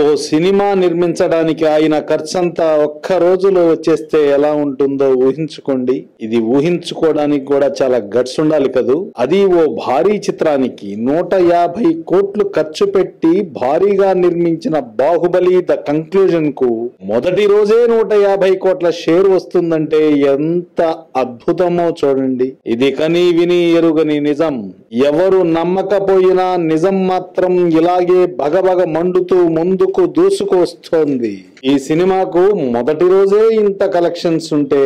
ఓ cinema నిర్మించడానికి ఆయన ఖర్చంతా ఒక్క రోజులో వచ్చేస్తే ఎలా ఉంటుందో ఊహించుకోండి. ఇది ఊహించుకోవడానికి కూడా చాలా గట్స్ ఉండాలి కదూ? అది ఓ భారీ చిత్రానికి నూట యాభై కోట్లు ఖర్చు పెట్టి భారీగా నిర్మించిన బాహుబలి ద కంక్లూజన్కు మొదటి రోజే నూట యాభై కోట్ల షేర్ వస్తుందంటే ఎంత అద్భుతమో చూడండి. ఇది కని విని ఎరుగని నిజం. ఎవరు నమ్మకపోయినా నిజం మాత్రం ఇలాగే బగబగ మండుతూ ముందు ముందుకు దూసుకొస్తోంది? ఈ సినిమాకు మొదటి రోజే ఇంత కలెక్షన్స్ ఉంటే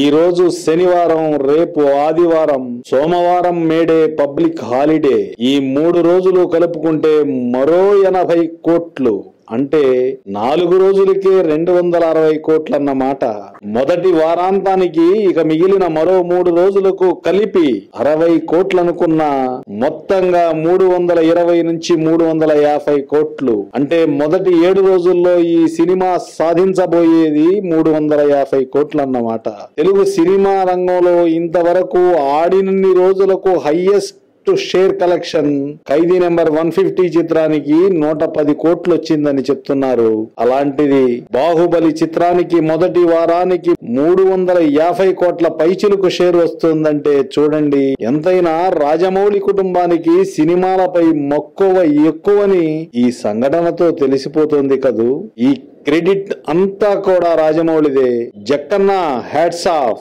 ఈ రోజు శనివారం రేపు ఆదివారం సోమవారం మేడే పబ్లిక్ హాలిడే ఈ మూడు రోజులు కలుపుకుంటే మరో ఎనభై కోట్లు. అంటే నాలుగు రోజులకే రెండు వందల అరవై కోట్లన్నమాట మొదటి వారాంతానికి ఇక మిగిలిన మరో మూడు రోజులకు కలిపి అరవై కోట్లనుకున్న మొత్తంగా మూడు వందల ఇరవై నుంచి మూడు వందల యాభై కోట్లు. అంటే మొదటి ఏడు రోజుల్లో ఈ సినిమా సాధించబోయేది మూడు వందల యాభై కోట్లన్నమాట తెలుగు సినిమా రంగంలో ఇంతవరకు ఆడినన్ని రోజులకు highest share collection Khaidi number one fifty చిత్రానికి నూట పది కోట్లు వచ్చిందని చెప్తున్నారు. అలాంటిది బాహుబలి చిత్రానికి మొదటి వారానికి మూడు వందల యాభై కోట్ల పైచిలకు షేర్ వస్తుందంటే చూడండి. ఎంతైనా రాజమౌళి కుటుంబానికి సినిమాలపై మక్కువ ఎక్కువని ఈ సంఘటనతో తెలిసిపోతుంది కదూ. ఈ క్రెడిట్ అంతా కూడా రాజమౌళిదే. Jakkanna hats off